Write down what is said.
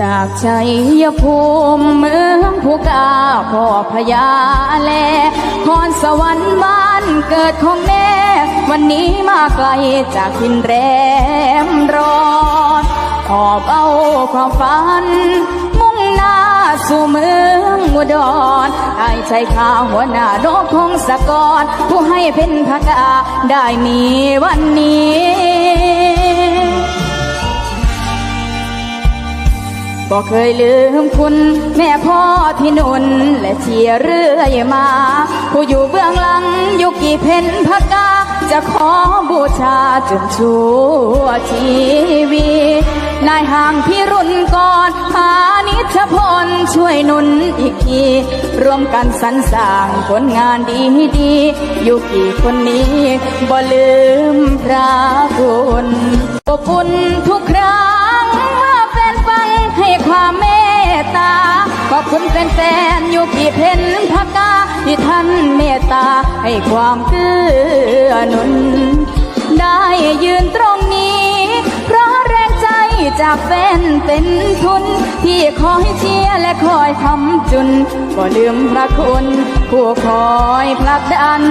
จากชัยภูมิเมืองผู้กาพ่อพญาแลพรสวรรค์บ้านเกิดของแม่ วันนี้มาไกลจากทินแรมรอนหอบเอาความฝัน มุ่งหน้าสู่เมืองอุดรไอ้ใจข้าหัวหน้าโนกพงศกรผู้ให้เพ็นพกาได้มีวันนี้ ก็เคยลืมคุณ แม่พ่อที่นุนและเชียเรื่อยมา ผู้อยู่เบื้องหลังยุกี่เพนพักกา จะขอบูชาจนชั่วชีวิตนายห่างพี่รุ่นก่อนหานิชพลช่วยนุนอีกทีร่วมกันสรรสร้างผลงานดีดีๆยุคกี่คนนี้บ่ลืมพระคุณอบอุ่น อบคุณแฟนๆอยู่กี่เพนพักกาที่ท่านเมตตาให้ความเกื้อหนุน ได้ยืนตรงนี้ เพราะแรงใจจากแฟนเป็นทุน ที่คอยเชียร์และคอยทำจุน ก็ลืมพระคุณผู้คอยผลักดัน